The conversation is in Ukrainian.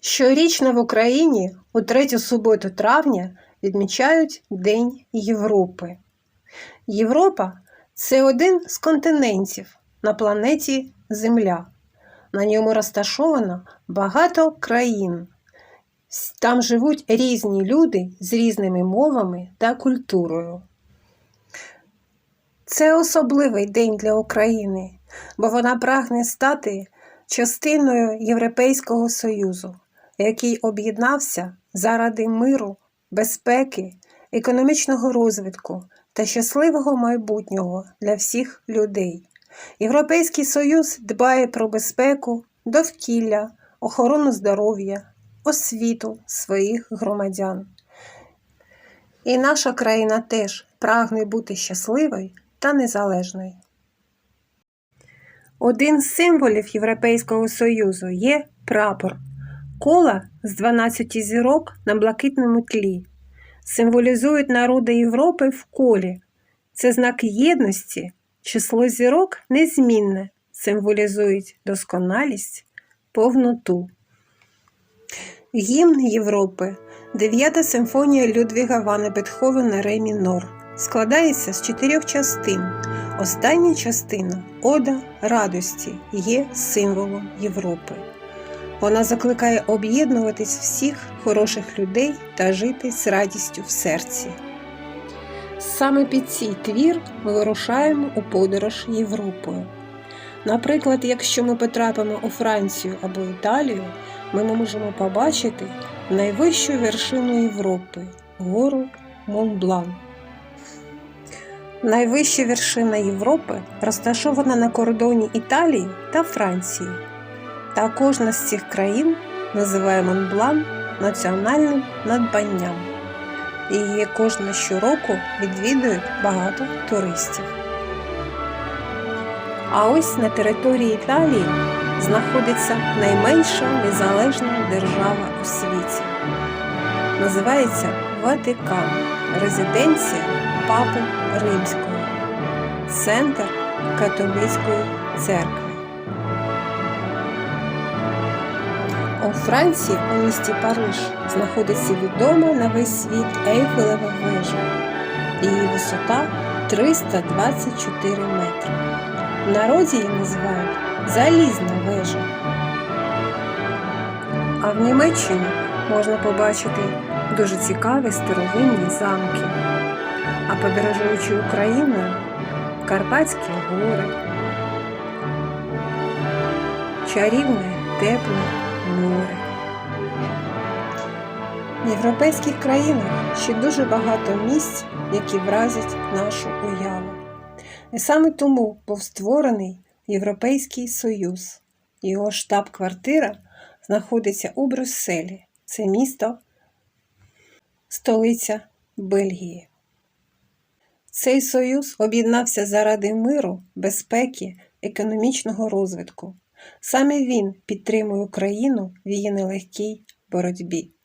Щорічно в Україні у третю суботу травня відмічають День Європи. Європа це один з континентів на планеті Земля. На ньому розташовано багато країн. Там живуть різні люди з різними мовами та культурою. Це особливий день для України, бо вона прагне стати частиною Європейського Союзу, який об'єднався заради миру, безпеки, економічного розвитку та щасливого майбутнього для всіх людей. Європейський Союз дбає про безпеку, довкілля, охорону здоров'я, освіту своїх громадян. І наша країна теж прагне бути щасливою та незалежною. Один з символів Європейського Союзу є прапор кола з 12 зірок на блакитному тлі. Символізують народи Європи в колі. Це знак єдності, число зірок незмінне, символізують досконалість, повноту. Гімн Європи, дев'ята симфонія Людвіга Вана Бетховена Ре мінор, складається з чотирьох частин. Остання частина Ода радості є символом Європи. Вона закликає об'єднуватись всіх хороших людей та жити з радістю в серці. Саме під цей твір ми вирушаємо у подорож Європою. Наприклад, якщо ми потрапимо у Францію або Італію, ми можемо побачити найвищу вершину Європи гору Монблан. Найвища вершина Європи розташована на кордоні Італії та Франції. Та кожна з цих країн називає Монблан національним надбанням. І її кожна щороку відвідують багато туристів. А ось на території Італії знаходиться найменша незалежна держава у світі. Називається Ватикан, резиденція Папи Римського, центр католицької церкви. У Франції у місті Париж знаходиться відома на весь світ Ейфелева вежа. Її висота 324 метри. В народі її називають Залізна вежа. А в Німеччині можна побачити дуже цікаві старовинні замки. А подорожуючи Україною, Карпатські гори, чарівне тепле море. В європейських країнах ще дуже багато місць, які вразять нашу уяву. І саме тому був створений Європейський Союз. Його штаб-квартира знаходиться у Брюсселі. Це місто, столиця Бельгії. Цей союз об'єднався заради миру, безпеки, економічного розвитку. Саме він підтримує Україну в її нелегкій боротьбі.